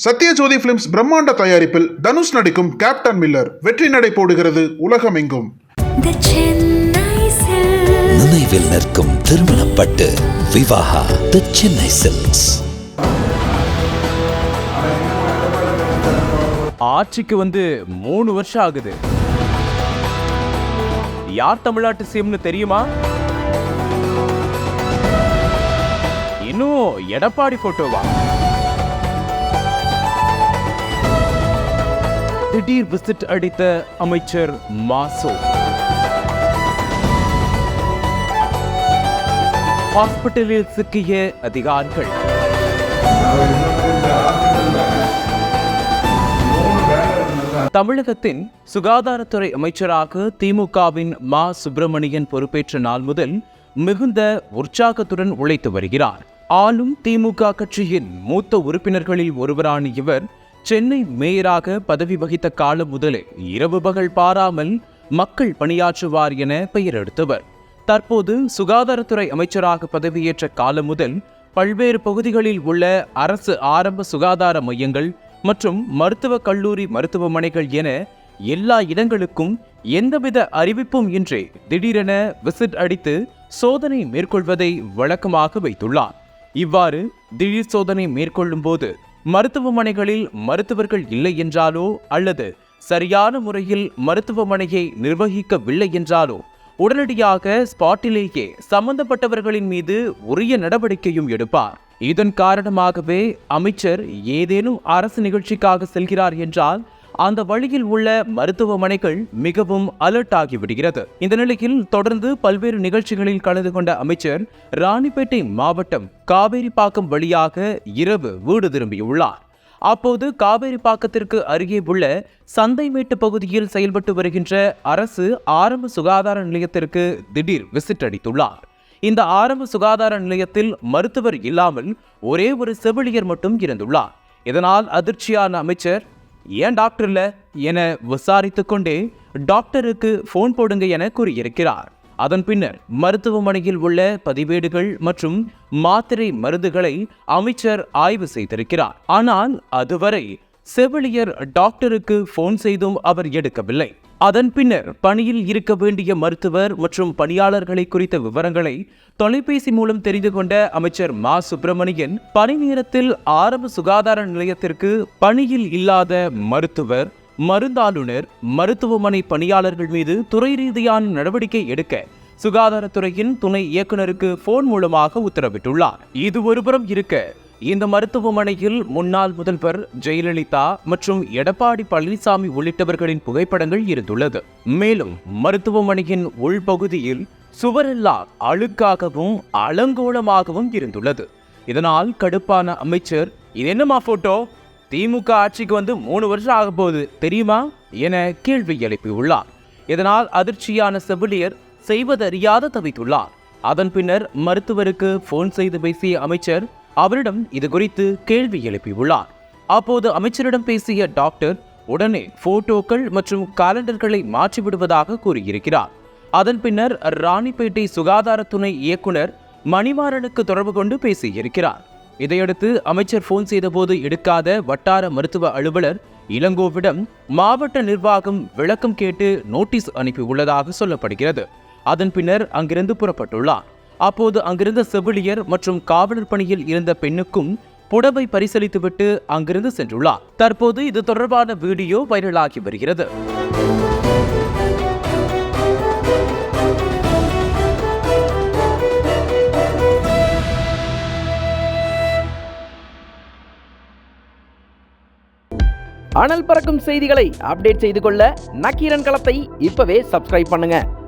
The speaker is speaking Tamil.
சத்யஜோதி பிலிம்ஸ் பிரம்மாண்ட தயாரிப்பில் தனுஷ் நடிக்கும் கேப்டன் மில்லர் வெற்றி நடை போடுகிறது உலகமெங்கும். நினைவில் நிற்கும் திருமணப்பட்டு விவாகா தி சென்னை சில்க்ஸ் ஆட்சிக்கு வந்து மூணு வருஷம் ஆகுது. யார் தமிழ்நாட்டு சிஎம்னு தெரியுமா? இன்னும் எடப்பாடி போட்டோவா திடீர் விசிட் அடித்த அமைச்சர் மாசோ. ஹாஸ்பிட்டலில் சிக்கிய அதிகாரிகள். தமிழகத்தின் சுகாதாரத்துறை அமைச்சராக திமுகவின் மா. சுப்பிரமணியன் பொறுப்பேற்ற நாள் முதல் மிகுந்த உற்சாகத்துடன் உழைத்து வருகிறார். ஆளும் திமுக கட்சியின் மூத்த உறுப்பினர்களில் ஒருவரான இவர் சென்னை மேயராக பதவி வகித்த காலம் முதலே இரவு பகல் பாராமல் மக்கள் பணியாற்றுவார் என பெயர் எடுத்தவர். தற்போது சுகாதாரத்துறை அமைச்சராக பதவியேற்ற காலம் முதல் பல்வேறு பகுதிகளில் உள்ள அரசு ஆரம்ப சுகாதார மையங்கள் மற்றும் மருத்துவக் கல்லூரி மருத்துவமனைகள் என எல்லா இடங்களுக்கும் எந்தவித அறிவிப்பும் இன்றி திடீரென விசிட் அடித்து சோதனை மேற்கொள்வதை வழக்கமாக வைத்துள்ளார். இவ்வாறு திடீர் சோதனை மேற்கொள்ளும் போது மருத்துவமனைகளில் மருத்துவர்கள் இல்லை என்றாலோ அல்லது சரியான முறையில் மருத்துவமனையை நிர்வகிக்கவில்லை என்றாலோ உடனடியாக ஸ்பாட்டிலேயே சம்பந்தப்பட்டவர்களின் மீது உரிய நடவடிக்கையும் எடுப்பார். இதன் காரணமாகவே அமைச்சர் ஏதேனும் அரசு நிகழ்ச்சிக்காக செல்கிறார் என்றால் அந்த வழியில் உள்ள மருத்துவமனைகள் மிகவும் அலர்ட் ஆகிவிடுகிறது இந்த நிலையில் தொடர்ந்து பல்வேறு நிகழ்ச்சிகளில் கலந்து கொண்ட அமைச்சர் ராணிப்பேட்டை மாவட்டம் காவேரிப்பாக்கம் வழியாக இரவு வீடு திரும்பியுள்ளார். அப்போது காவேரிப்பாக்கத்திற்கு அருகே உள்ள சந்தைமேட்டு பகுதியில் செயல்பட்டு வருகின்ற அரசு ஆரம்ப சுகாதார நிலையத்திற்கு திடீர் விசிட் அடித்துள்ளார். இந்த ஆரம்ப சுகாதார நிலையத்தில் மருத்துவர் இல்லாமல் ஒரே ஒரு செவிலியர் மட்டும் இருந்துள்ளார் இதனால் அதிர்ச்சியான அமைச்சர் ஏன் டாக்டர் இல்லை என விசாரித்து கொண்டே டாக்டருக்கு ஃபோன் போடுங்க என கூறியிருக்கிறார். அதன் பின்னர் மருத்துவமனையில் உள்ள பதிவேடுகள் மற்றும் மாத்திரை மருந்துகளை அமைச்சர் ஆய்வு செய்திருக்கிறார். ஆனால் அதுவரை செவிலியர் டாக்டருக்கு ஃபோன் செய்தும் அவர் எடுக்கவில்லை. அதன் பின்னர் பணியில் இருக்க வேண்டிய மருத்துவர் மற்றும் பணியாளர்களை குறித்த விவரங்களை தொலைபேசி மூலம் தெரிந்து கொண்ட அமைச்சர் மா. சுப்பிரமணியன் பணி நேரத்தில் ஆரம்ப சுகாதார நிலையத்திற்கு பணியில் இல்லாத மருத்துவர் மருந்தாளுநர் மருத்துவமனை பணியாளர்கள் மீது துறை ரீதியான நடவடிக்கை எடுக்க சுகாதாரத்துறையின் துணை இயக்குனருக்கு போன் மூலமாக உத்தரவிட்டுள்ளார். இது ஒருபுறம் இருக்க இந்த மருத்துவமனையில் முன்னாள் முதல்வர் ஜெயலலிதா மற்றும் எடப்பாடி பழனிசாமி உள்ளிட்டவர்களின் புகைப்படங்கள் இருந்துள்ளது. மேலும் மருத்துவமனையின் உள்பகுதியில் சுவரெல்லாம் அழுக்காகவும் அலங்கோலமாகவும் இருந்துள்ளது. இதனால் கடுப்பான அமைச்சர் இது என்னமா போட்டோ? திமுக ஆட்சிக்கு வந்து மூணு வருஷம் ஆக போகுது தெரியுமா? என கேள்வி எழுப்பியுள்ளார். இதனால் அதிர்ச்சியான செவிலியர் செய்வதறியாத தவித்துள்ளார். அதன் பின்னர் மருத்துவருக்கு போன் செய்து பேசிய அமைச்சர் அவரிடம் இது குறித்து கேள்வி எழுப்பியுள்ளார். அப்போது அமைச்சரிடம் பேசிய டாக்டர் உடனே போட்டோக்கள் மற்றும் காலண்டர்களை மாற்றிவிடுவதாக கூறியிருக்கிறார். அதன் பின்னர் ராணிப்பேட்டை சுகாதார துணை இயக்குனர் மணிமாறனுக்கு தொடர்பு கொண்டு பேசியிருக்கிறார். இதையடுத்து அமைச்சர் போன் செய்தபோது எடுக்காத வட்டார மருத்துவ அலுவலர் இளங்கோவிடம் மாவட்ட நிர்வாகம் விளக்கம் கேட்டு நோட்டீஸ் அனுப்பியுள்ளதாக சொல்லப்படுகிறது. அதன் பின்னர் அங்கிருந்து புறப்பட்டுள்ளார். அப்போது அங்கிருந்த செவிலியர் மற்றும் காவலர் பணியில் இருந்த பெண்ணுக்கும் புடவை பரிசளித்துவிட்டு அங்கிருந்து சென்றுள்ளார். தற்போது இது தொடர்பான வீடியோ வைரலாகி வருகிறது. அனல் பறக்கும் செய்திகளை அப்டேட் செய்து கொள்ள நக்கீரன் களத்தை இப்பவே சப்ஸ்கிரைப் பண்ணுங்க.